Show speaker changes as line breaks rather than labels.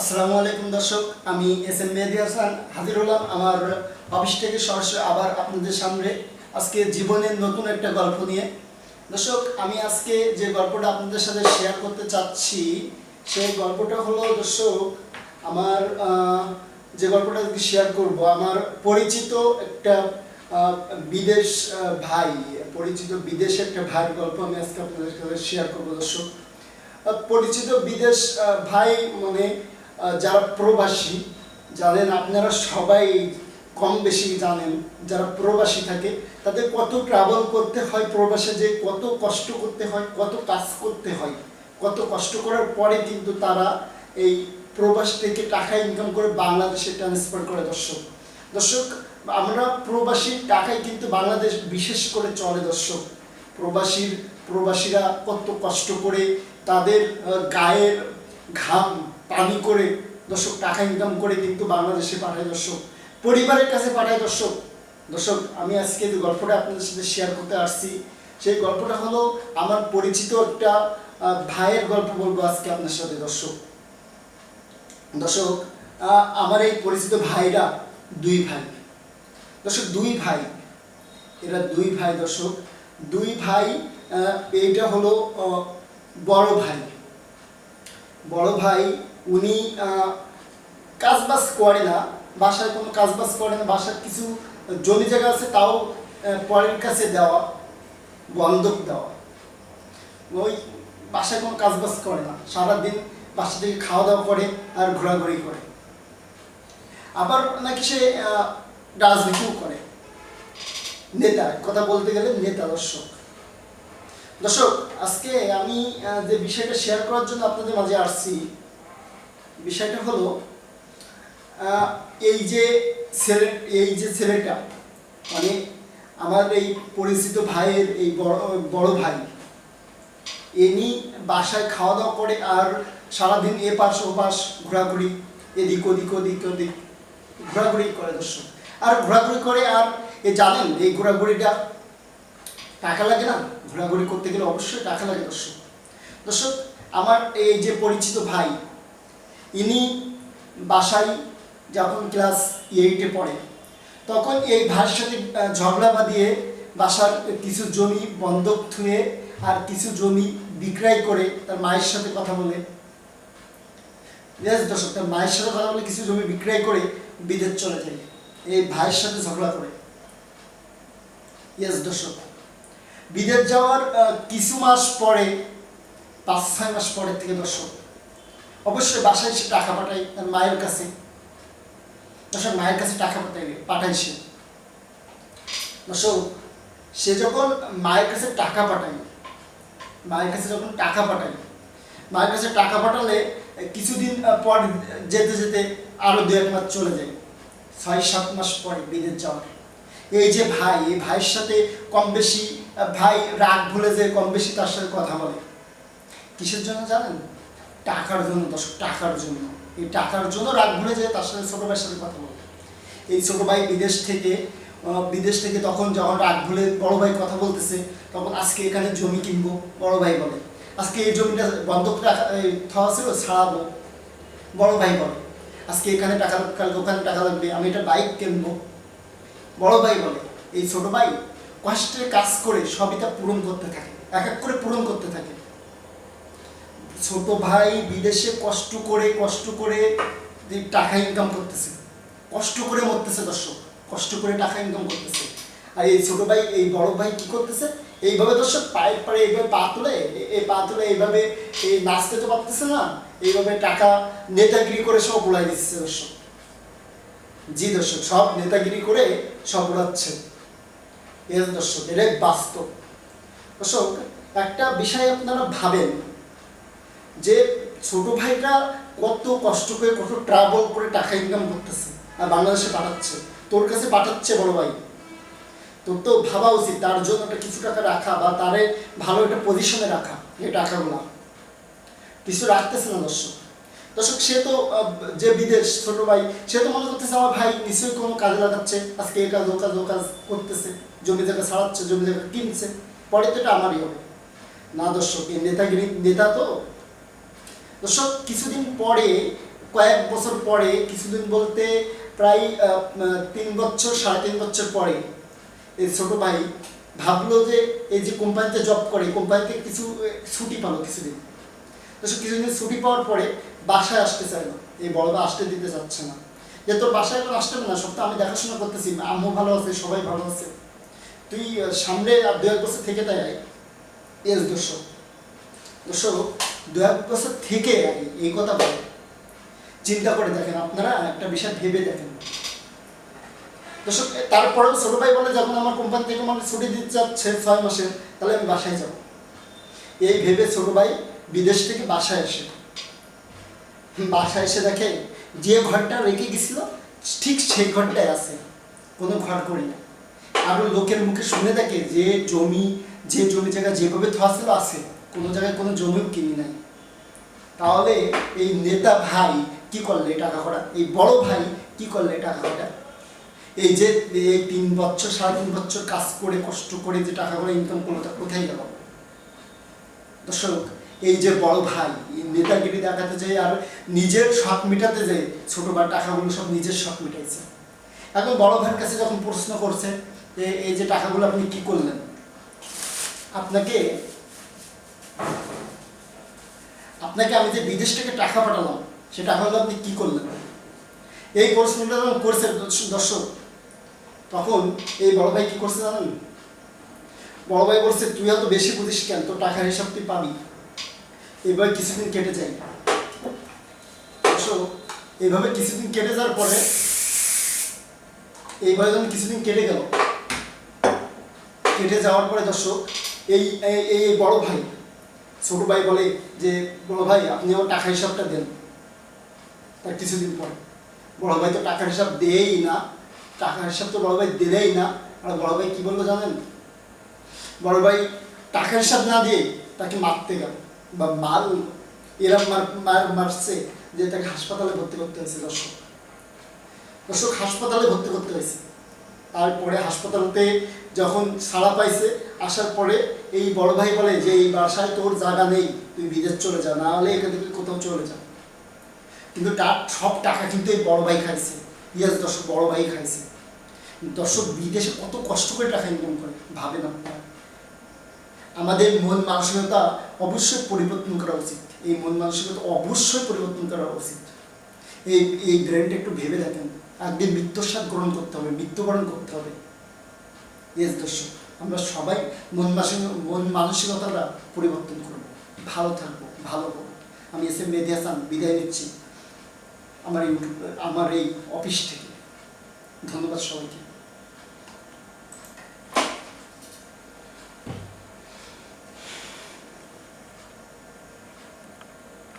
আসসালামু আলাইকুম দর্শক, আমি এস এম মেহেদি হাসান হাজির হলাম আমার অফিস থেকে সরাসরি আবার আপনাদের সামনে। আজকে জীবনের নতুন একটা গল্প নিয়ে। দর্শক, আমি আজকে যে গল্পটা আপনাদের সাথে শেয়ার করতে চাচ্ছি, সেই গল্পটা হলো দর্শক, আমার যে গল্পটা শেয়ার করব, আমার পরিচিত একটা বিদেশ ভাই, পরিচিত বিদেশে একটা ভাইয়ের গল্প আমি আজকে আপনাদের সাথে শেয়ার করব দর্শক। পরিচিত বিদেশ ভাই মানে যারা প্রবাসী, জানেন আপনারা সবাই কম বেশি জানেন, যারা প্রবাসী থাকে, তাদের কত ট্রাভেল করতে হয় প্রবাসে যে কত কষ্ট করতে হয়, কত কাজ করতে হয়, কত কষ্ট করার পরে কিন্তু তারা এই প্রবাস থেকে টাকা ইনকাম করে বাংলাদেশে ট্রান্সফার করে, দর্শক। দর্শক, আমরা প্রবাসীর টাকায় কিন্তু বাংলাদেশ বিশেষ করে চলে, দর্শক। প্রবাসীর, প্রবাসীরা কত কষ্ট করে তাদের গায়ের ঘাম পানি করে দর্শক টাকা ইনকাম করে কিন্তু বাংলাদেশে পাঠায় দর্শক, পরিবারের কাছে পাঠায় দর্শক। দর্শক, আমি আজকে যে গল্পটা আপনাদের সাথে শেয়ার করতে আসছি, সেই গল্পটা হলো আমার পরিচিত একটা ভাইয়ের গল্প বলব আজকে আপনার সাথে দর্শক। দর্শক আমার এই পরিচিত ভাইরা দুই ভাই। দর্শক, দুই ভাই। এরা দুই ভাই দর্শক। দুই ভাই এইটা হলো বড় ভাই। বড় ভাই উনি আহ, কাজবাজ করে না বাসায় কোনো কাজবাজ করে না বাসার কিছু জমি জায়গা আছে তাও পরের কাছে দেওয়া বন্ধক দেওয়া। ওই বাসায় কোনো কাজবাজ করে না সারাদিন বাসা থেকে খাওয়া দাওয়া করে আর ঘোরাঘুরি করে। আবার নাকি সে রাজনীতিও করে। নেতা কথা বলতে গেলে নেতা দর্শক। দর্শক আজকে আমি যে বিষয়টা শেয়ার করার জন্য আপনাদের মাঝে আসছি বিষয়টা হলো এই যে ছেলে এই যে ছেলেটা মানে আমার এই পরিচিত ভাইয়ের এই বড় বড় ভাই এনি বাসায় খাওয়া দাওয়া করে আর সারাদিন এ পাশ ও পাশ ঘোরাঘুরি, এদিক ওদিক ওদিক ওদিক ঘোরাঘুরি করে দর্শক। আর ঘোরাঘুরি করে আর, এ জানেন, এই ঘোরাঘুরিটা টাকা লাগে না? ঘোরাঘুরি করতে গেলে অবশ্যই টাকা লাগে দর্শক। দর্শক, আমার এই যে পরিচিত ভাই ইনি বাসায় যখন ক্লাস এইটে পড়ে, তখন এই ভাইয়ের সাথে ঝগড়া বাঁধিয়ে বাসার কিছু জমি বন্ধক থুয়ে আর কিছু জমি বিক্রয় করে তার মায়ের সাথে কথা বলে। দর্শক, তার মায়ের সাথে কথা বলে কিছু জমি বিক্রয় করে বিদেশ চলে যায়। এই ভাইয়ের সাথে ঝগড়া করে। ইয়েস দর্শক, বিদেশ যাওয়ার কিছু মাস পরে, পাঁচ ছয় মাস পরে থেকে দর্শক অবশ্যই বাসায় সে টাকা পাঠায় তার মায়ের কাছে। দর্শক মায়ের কাছে টাকা পাঠায় পাঠায় সে। সে যখন মায়ের কাছে টাকা পাঠায়, মায়ের কাছে যখন টাকা পাঠায়, মায়ের কাছে টাকা পাঠালে কিছুদিন পর যেতে যেতে আরও দু এক মাস চলে যায়। ছয়, সাত মাস পরে বিদেশ যাওয়ার। এই যে ভাই, এই ভাইয়ের সাথে কম বেশি, ভাই রাগ ভুলে যে কম বেশি তার সাথে কথা বলে। কিসের জন্য জানেন? টাকার জন্য, দর্শক, টাকার জন্য। এই টাকার জন্য রাগ ভুলে যায় তার সাথে ছোট ভাইয়ের সাথে কথা বলে এই ছোট ভাই বিদেশ থেকে বিদেশ থেকে তখন যখন রাগ ভুলে বড় ভাই কথা বলতেছে, তখন আজকে এখানে জমি কিনবো, বড় ভাই বলে। আজকে এই জমিটা বন্ধক রাখা থাওয়া ছিল, ছাড়াবো, বড় ভাই বলে। আজকে এখানে টাকা কালকে ওখানে টাকা লাগবে, আমি এটা বাইক কিনবো, বড় ভাই বলে। এই ছোট ভাই কষ্টের কাজ করে সবই তা পূরণ করতে থাকে, এক এক করে পূরণ করতে থাকে। ছোট ভাই বিদেশে কষ্ট করে কষ্ট করে টাকা ইনকাম করতেছে। কষ্ট করে মরতেছে দর্শক, কষ্ট করে টাকা ইনকাম করতেছে। আর এই ছোট ভাই, এই বড় ভাই কি করতেছে? এইভাবে দর্শক পায়ের পরে এইভাবে পা তুলে এই পা তুলে এইভাবে এই নাচতে তো পারতেছে না, এইভাবে টাকা নেতাগিরি করে সব উড়াই দিচ্ছে দর্শক। জি দর্শক, সব নেতাগিরি করে সব উড়াচ্ছে। এর দর্শক, এটাই বাস্তব। দর্শক, একটা বিষয় আপনারা ভাবেন যে ছোট ভাইটা কত কষ্ট করে, কত ট্রাভেল করে টাকা ইনকাম করতেছে আর বাংলাদেশে পাঠাচ্ছে, তোর কাছে পাঠাচ্ছে বড় ভাই। তোর তো ভাবা উচিত, তার জন্য একটা কিছু টাকা রাখা বা তারে ভালো একটা পজিশনে রাখা, এই টাকাগুলা। কিছু রাখতেছে না দর্শক। দর্শক, সে তো যে বিদেশ ছোট ভাই, সে তো মনে করতেছে, আমার ভাই নিশ্চয়ই কোনো কাজে লাগাচ্ছে, আজকে এই কাজ, ও কাজ ও কাজ করতেছে, জমি জায়গা ছাড়াচ্ছে, জমি জায়গা কিনছে, পরে তো এটা আমারই হবে। না দর্শক নেতাগিরি, নেতা তো দর্শক, কিছুদিন পরে, কয়েক বছর পরে, কিছুদিন বলতে প্রায় তিন বছর, সাড়ে তিন বছর পরে, এই ছোট ভাই ভাবলো যে এই যে কোম্পানিতে জব করে কোম্পানিতে কিছু ছুটি পালো কিছুদিন। তো কিছুদিন ছুটি পাওয়ার পরে বাসায় আসতে চাইলো। এই বড় ভাই আসতে দিতে চাচ্ছে না। যে তোর বাসায় এখন আসতে না, সব তো আমি দেখাশোনা করতেছি, আম্মু ভালো আছে, সবাই ভালো আছে। তুই সামনে আর দু এক বছর থেকে তাই আয়। এস দর্শক। দর্শক দু এক বছর থেকে এই কথা বলে। চিন্তা করে দেখেন, আপনারা একটা বিষয় ভেবে দেখেন। দর্শক তারপরেও ছোট ভাই বলে, যখন আমার কোম্পানি থেকে আমাকে ছুটি দিতে যাচ্ছে ছয় মাসের তাহলে আমি বাসায় যাব। এই ভেবে ছোট ভাই বিদেশ থেকে বাসায় আসে। বাসায় এসে দেখে, যে ঘরটা রেখে গেছিল, ঠিক সেই ঘরটাই আছে। কোনো ঘর করি না। আরও লোকের মুখে শুনে দেখে, যে জমি যে জমি জায়গা যেভাবে থোয়া ছিল, আছে। কোনো জায়গায় কোনো জমিও কিনি নাই। তাহলে এই নেতা ভাই কি করলে টাকা করা এই বড় ভাই কি করলে টাকা করা এই যে এই তিন বছর, সাড়ে তিন বছর কাজ করে, কষ্ট করে যে টাকা করে ইনকাম করল, তা কোথায় গেল? দর্শক, এই যে বড় ভাই, এই নেতাগিরি দেখাতে যায় আর নিজের শখ মেটাতে যায় ছোট ভাই টাকাগুলো সব নিজের শখ মেটাইছে। এখন বড় ভাইয়ের কাছে যখন প্রশ্ন করছে, যে এই যে টাকাগুলো আপনি কি করলেন? আপনাকে আপনাকে আমি যে বিদেশ থেকে টাকা পাঠালাম সে টাকাগুলো আপনি কি করলেন? এই প্রশ্নটা যখন করছে দর্শক, তখন এই বড় ভাই কি করছে জানেন? বড় ভাই বলছে, তুই এত বেশি বুঝিস কেন? তোর টাকার হিসাব তুই পাবি। এবার কিছুদিন কেটে যায়। এইভাবে কিছুদিন কেটে যাওয়ার পরে এইভাবে যখন কিছুদিন কেটে গেল, কেটে যাওয়ার পরে দর্শক এই- এই বড় ভাই ছোট ভাই বলে যে, বড় ভাই আপনি আমার টাকা হিসাবটা দেন। তার কিছুদিন পর। বড় ভাই তো টাকার হিসাব দেয়ই না। টাকার হিসাব তো বড় ভাই দিলেই না। আর বড় ভাই কি বলল জানেন? বড় ভাই টাকার হিসাব না দিয়ে তাকে মারতে গেল বা মার এরা মার মার, মারছে যে তাকে হাসপাতালে ভর্তি করতে হয়েছে দর্শক। দর্শক, হাসপাতালে ভর্তি করতে হয়েছে। তারপরে হাসপাতালতে যখন ছাড়া পাইছে আসার পরে এই বড় ভাই বলে যে, এই বাসায় তোর জায়গা নেই, তুই বিদেশ চলে যা, না হলে এখান থেকে কোথাও চলে যা। কিন্তু তার সব টাকা কিন্তু এই বড় ভাই খাইছে। ইয়াস, দর্শক, বড় ভাই খাইছে। দর্শক, বিদেশে কত কষ্ট করে টাকা ইনকাম করে ভাবেন আপনারা আমাদের মন মানসিকতা অবশ্যই পরিবর্তন করা উচিত। এই মন মানসিকতা অবশ্যই পরিবর্তন করা উচিত। এই এই ব্রেনটা একটু ভেবে দেখেন। একদিন মৃত্যুর গ্রহণ করতে হবে, মৃত্যুবরণ করতে হবে। ইয়েস দর্শক। আমরা সবাই মন মন মানসিকতাটা পরিবর্তন করব। ভালো থাকব, ভালো হব আমি এস এম মেহেদি হাসান, বিদায় নিচ্ছি। আমার ইউটিউব আমার এই অফিস থেকে। ধন্যবাদ সবাইকে।